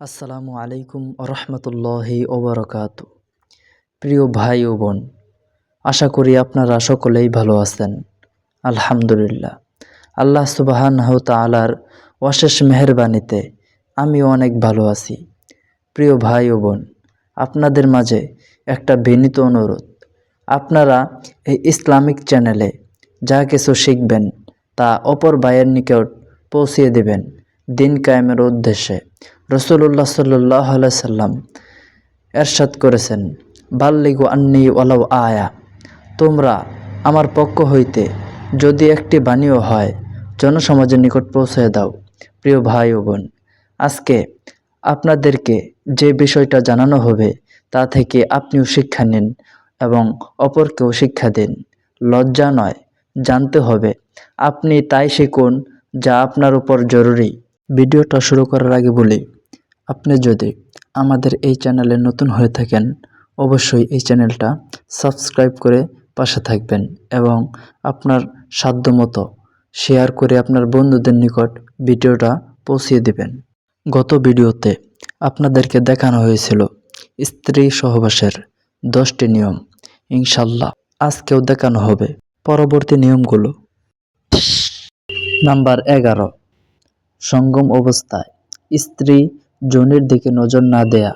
আসসালামু আলাইকুম রহমতুল্লাহি ওবরকাত। প্রিয় ভাই ও বোন, আশা করি আপনারা সকলেই ভালো আছেন। আলহামদুলিল্লাহ। আল্লাহ সুবাহান তালার অশেষ মেহরবানিতে আমিও অনেক ভালো আছি। প্রিয় ভাই ও বোন, আপনাদের মাঝে একটা বিনীত অনুরোধ। আপনারা এই ইসলামিক চ্যানেলে যা কিছু শিখবেন তা অপর ভাইয়ের নিকট পৌঁছিয়ে দেবেন দিন কায়েমের উদ্দেশ্যে। রসুল্লাহ সাল্লাহ সাল্লাম এরশাদ করেছেন, বাল্লিগু আন্নি ওয়ালাউ আয়া, তোমরা আমার পক্ষ হইতে যদি একটি বাণীও হয়, জনসমাজের নিকট পৌঁছে দাও, প্রিয় ভাই ও বোন। আজকে আপনাদেরকে যে বিষয়টা জানানো হবে, তা থেকে আপনিও শিক্ষা নিন এবং অপরকেও শিক্ষা দিন। লজ্জা নয়, জানতে হবে আপনি তাই শিখুন যা আপনার উপর জরুরি। ভিডিওটা শুরু করার আগে বলি আপনি যদি আমাদের এই চ্যানেলে নতুন হয়ে থাকেন, অবশ্যই এই চ্যানেলটা সাবস্ক্রাইব করে পাশে থাকবেন এবং আপনার সাধ্যমতো শেয়ার করে আপনার বন্ধুদের নিকট ভিডিওটা পৌঁছিয়ে দিবেন। গত ভিডিওতে আপনাদেরকে দেখানো হয়েছিল স্ত্রী সহবাসের দশটি নিয়ম। ইনশাল্লাহ আজকেও দেখানো হবে। পরবর্তী নিয়মগুলো। নাম্বার এগারো। সঙ্গম অবস্থায় স্ত্রী জনের দিকে নজর না দেয়া।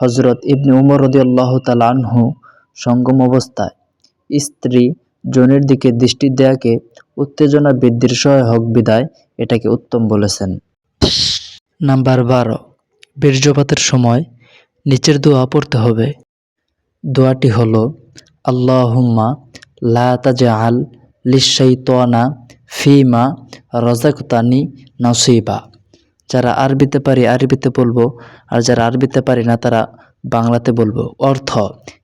হজরত ইবনে উমর রদিয়াল্লাহ আনহু সঙ্গম অবস্থায় স্ত্রী জনের দিকে দৃষ্টি দেয়াকে উত্তেজনা বৃদ্ধির সহায়ক বিদায় এটাকে উত্তম বলেছেন। নাম্বার বারো, বীর্যপাতের সময় নিচের দোয়া পড়তে হবে। দোয়াটি হলো, আল্লাহুম্মা লা তাজআল লিশাইতানা ফিমা রাযাকতানি নসিবা। যারা আরবিতে পারি আরবিতে বলব, আর যারা আরবিতে পারি না তারা বাংলাতে বলব। অর্থ,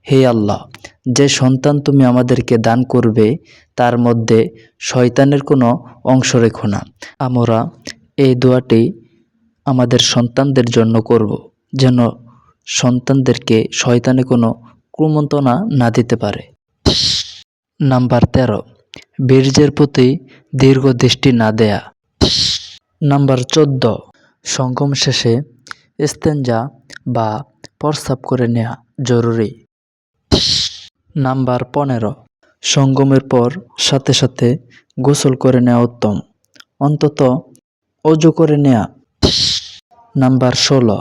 হে আল্লাহ, যে সন্তান তুমি আমাদেরকে দান করবে, তার মধ্যে শয়তানের কোনো অংশ রেখো না। আমরা এই দোয়াটি আমাদের সন্তানদের জন্য করব, যেন সন্তানদেরকে শয়তানে কোনো কুমন্তনা না দিতে পারে। নাম্বার তেরো, বীর্যের প্রতি দীর্ঘ দৃষ্টি না দেয়া। নাম্বার চোদ্দ সঙ্গম শেষে স্তেঞ্জা বা প্রস্রাব করে নেওয়া জরুরি। নাম্বার পনেরো। সঙ্গমের পর সাথে সাথে গোসল করে নেওয়া উত্তম। অন্তত অজু করে নেওয়া নাম্বার ষোলো।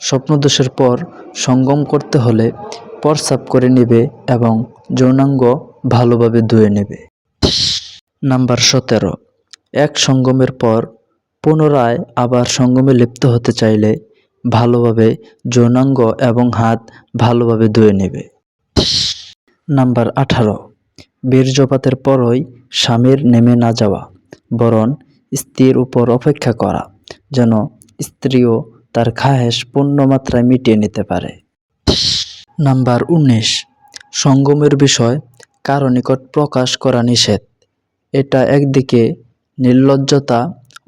স্বপ্নদোষের পর সঙ্গম করতে হলে প্রস্রাব করে নেবে এবং যৌনাঙ্গ ভালোভাবে ধুয়ে নেবে। নাম্বার সতেরো। এক সঙ্গমের পর পুনরায় আবার সঙ্গমে লিপ্ত হতে চাইলে ভালোভাবে যৌনাঙ্গ এবং হাত ভালোভাবে ধুয়ে নেবে। নাম্বার আঠারো। বীর্যপাতের পরই স্বামীর নেমে না যাওয়া, বরং স্ত্রীর উপর অপেক্ষা করা, যেন স্ত্রীও তার খাহেস পূর্ণমাত্রায় মিটিয়ে নিতে পারে। নাম্বার উনিশ। সঙ্গমের বিষয় কারও নিকট প্রকাশ করা নিষেধ। এটা একদিকে নির্লজ্জতা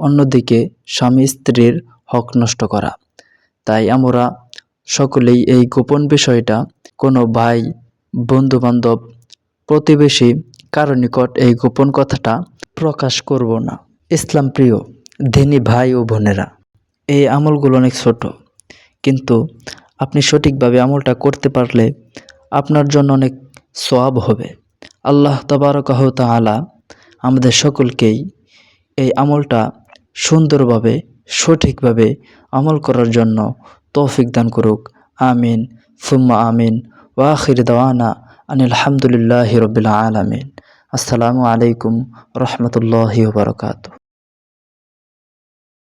অন্যদিকে স্বামী স্ত্রীর হক নষ্ট করা। তাই আমরা সকলেই এই গোপন বিষয়টা কোনো ভাই, বন্ধুবান্ধব, প্রতিবেশী, কারও নিকট এই গোপন কথাটা প্রকাশ করব না। ইসলাম প্রিয়, ধিনী ভাই ও বোনেরা, এই আমলগুলো অনেক ছোট, কিন্তু আপনি সঠিকভাবে আমলটা করতে পারলে আপনার জন্য অনেক সওয়াব হবে। আল্লাহ তবারকাহ তাআলা আমাদের সকলকেই এই আমলটা সুন্দরভাবে, সঠিকভাবে আমল করার জন্য তৌফিক দান করুক। আমিন। সুম্মা আমিন। ওয়াখির দাওয়ানা আনিল হামদুলিল্লাহি রবিল আলমিন। আসসালামু আলাইকুম রহমতুল্লাহ বারকাত